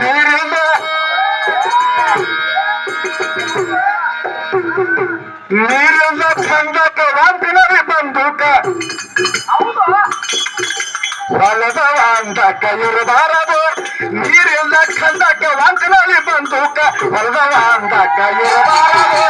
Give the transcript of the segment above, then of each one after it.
ನೀರಿಲ್ಲ ನೀರಿಲ್ಲ ಚಂದಕ ರಾಂತಿನಲ್ಲಿ ಬಂದೂಕ ಹೊಲದ ವಾಂತಕ ಇರಬಾರದು ನೀರಿಲ್ಲ ಚಂದಕ ವಾಂತಿನಲ್ಲಿ ಬಂದೂಕ ಹೊಲದ ವಾಂತಕ ಇರಬಾರದು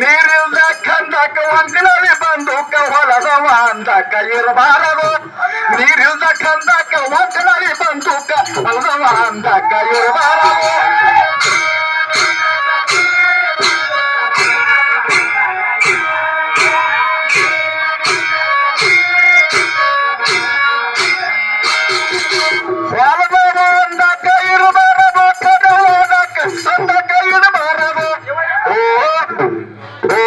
ನೀರಿಲ್ದ ಕಂದಕ ಒಂದಿನಲ್ಲಿ ಬಂದೂಕ ಹೊಲದವ ಅಂದಕ ಇರಬಾರದು. ನೀರಿಲ್ದ ಕಂದಕ ಒಂದಿನಲ್ಲಿ ಬಂದೂಕ ಹೊಲದವ ಅಂದಕ ಇರಬಾರದು. ಸಂದಕ ಬಾರದು ಓ ಓ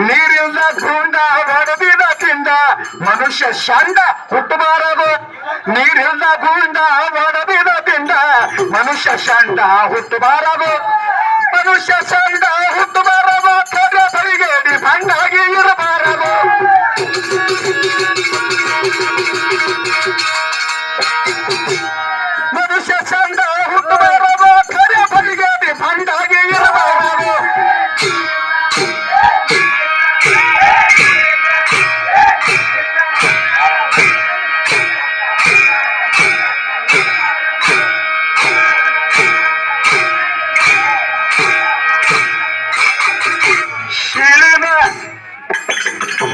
ನೀರಿಲ್ಲ ಗುಂಡ ಒಡದಿದ ತಿಂದ ಮನುಷ್ಯ ಶಂಡ ಹುಟ್ಟಬಾರದು ನೀರಿಲ್ಲ ಗುಂಡ ಒಡದಿದ ತಿಂದ ಮನುಷ್ಯ ಶಂಡ ಹುಟ್ಟಬಾರದು ಮನುಷ್ಯ ಶಂಡ ಹುಟ್ಟಬಾರದು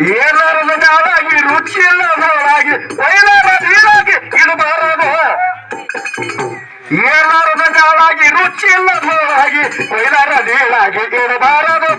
ಏನಾರು ಮಂದಿ ಹಾಳಾಗಿ ರುಚಿ ಇಲ್ಲ ಹಾಳಾಗಿ ಬೈಲಾರ ನೀರಾಗಿ ಇಡಬಾರದು ಏನಾರು ಮಂದಿ ಹಾಳಾಗಿ ರುಚಿ ಇಲ್ಲ ಹಾಳಾಗಿ ಬೈಲಾರ ನೀರಾಗಿ ಇಡಬಾರದು